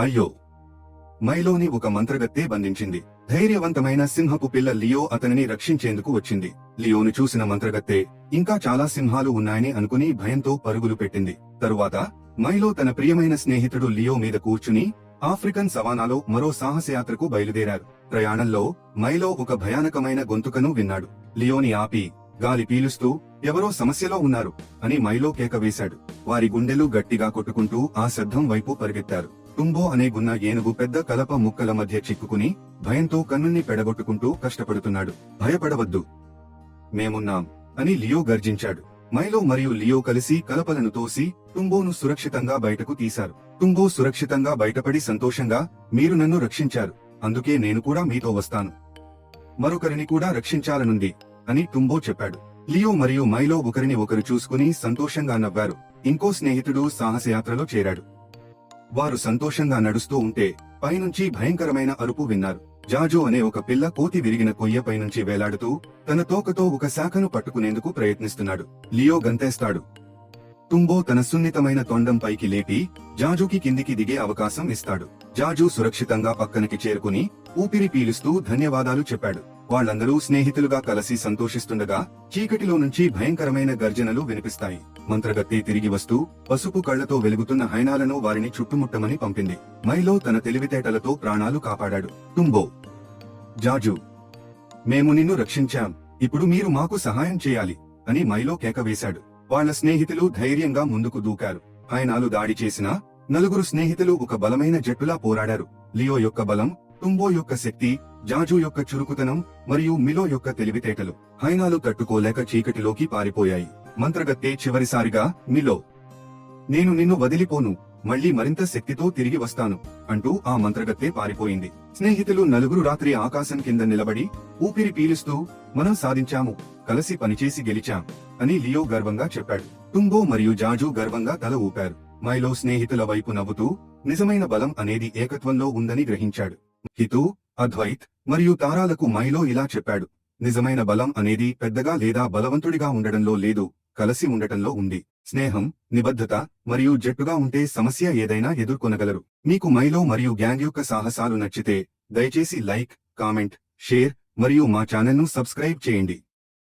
అయ్యో. మైలోని ఒక మంత్రగత్తే బంధించింది. ధైర్యవంతమైన సింహపు పిల్ల లియో అతనిని రక్షించేందుకు వచ్చింది. లియోను చూసిన మంత్రగత్తె ఇంకా చాలా సింహాలు ఉన్నాయని అనుకుని భయంతో పరుగులు పెట్టింది. తరువాత మైలో తన ప్రియమైన స్నేహితుడు లియో మీద కూర్చుని ఆఫ్రికన్ సవానాలో మరో సాహసయాత్రకు బయలుదేరారు. ప్రయాణంలో మైలో ఒక భయానకమైన గొంతుకను విన్నాడు. లియోని ఆపి గాలి పీలుస్తూ ఎవరో సమస్యలో ఉన్నారు అని మైలో కేక వేశాడు. వారి గుండెలు గట్టిగా కొట్టుకుంటూ ఆ శబ్దం వైపు పరిగెత్తారు. టుంబో అనే గున్న ఏనుగు పెద్ద కలప ముక్కల మధ్య చిక్కుకుని భయంతో కన్నుని పెడగొట్టుకుంటూ కష్టపడుతున్నాడు. భయపడవద్దు. మేమున్నాం అని లియో గర్జించాడు. మైలో మరియు లియో కలిసి కలపలను తోసి టుంబోను సురక్షితంగా బయటకు తీశారు. టుంబో సురక్షితంగా బయటపడి సంతోషంగా మీరు నన్ను రక్షించారు. అందుకే నేను కూడా మీతో వస్తాను. మరొకరిని కూడా రక్షించాలనుంది అని టుంబో చెప్పాడు. లియో మరియు మైలో ఒకరిని ఒకరు చూసుకుని సంతోషంగా నవ్వారు. ఇంకో స్నేహితుడు సాహసయాత్రలో చేరాడు. వారు సంతోషంగా నడుస్తూ ఉంటే పైనుంచి భయంకరమైన అరుపు విన్నారు. జాజో అనే ఒక పిల్ల కోతి విరిగిన కొయ్య పైనుంచి వేలాడుతూ తన తోకతో ఒక శాఖను పట్టుకునేందుకు ప్రయత్నిస్తున్నాడు. లియో గంతేస్తాడు. తుంబో తన సున్నితమైన తొండం పైకి లేపి జాజుకి కిందికి దిగే అవకాశం ఇస్తాడు. జాజు సురక్షితంగా పక్కనకి చేరుకుని ఊపిరి పీలుస్తూ ధన్యవాదాలు చెప్పాడు. వాళ్ళందరూ స్నేహితులుగా కలిసి సంతోషిస్తుండగా చీకటిలో నుంచి భయంకరమైన గర్జనలు వినిపిస్తాయి. మంత్రగత్తె తిరిగి వస్తూ పసుపు కళ్ళతో వెలుగుతున్న హైనాలను వారిని చుట్టుముట్టమని పంపింది. మైలో తన తెలివితేటలతో ప్రాణాలు కాపాడాడు. టుంబో జాజు. మేము నిన్ను రక్షించాం. ఇప్పుడు మీరు మాకు సహాయం చేయాలి అని మైలో కేక వేశాడు. వాళ్ళ స్నేహితులు ధైర్యంగా ముందుకు దూకారు. హైనాలు దాడి చేసినా నలుగురు స్నేహితులు ఒక బలమైన జట్టులా పోరాడారు. లియో యొక్క బలం టుంబో యొక్క శక్తి జాజు యొక్క చురుకుతనం మరియు మిలో యొక్క తెలివితేటలు హైనాలు తట్టుకోలేక చీకటిలోకి పారిపోయాయి. మంత్రగత్తే చివరిసారిగా నిలో నేను నిన్ను వదిలిపోను మళ్ళీ మరింత శక్తితో తిరిగి వస్తాను అంటూ ఆ మంత్రగత్తె పారిపోయింది. స్నేహితులు నలుగురు రాత్రి ఆకాశం కింద నిలబడి ఊపిరి పీలుస్తూ మనం సాధించాము కలిసి పనిచేసి గెలిచాం అని లియో గర్వంగా చెప్పాడు. టుంబో మరియు జాజు గర్వంగా తల ఊపారు. మైలో స్నేహితుల వైపు నవ్వుతూ నిజమైన బలం అనేది ఏకత్వంలో ఉందని గ్రహించాడు. హితు అద్వైత్ మరియు తారాలకు మైలో ఇలా చెప్పాడు. నిజమైన బలం అనేది పెద్దగా లేదా బలవంతుడిగా ఉండడంలో లేదు కలసి ఉండటంలో ఉంది. స్నేహం నిబద్ధత మరియు జట్టుగా ఉంటే సమస్య ఏదైనా ఎదుర్కొనగలరు. మీకు మైలో మరియు గ్యాంగ్ యొక్క సాహసాలు నచ్చితే దయచేసి లైక్ కామెంట్ షేర్ మరియు మా ఛానల్ను సబ్స్క్రైబ్ చేయండి.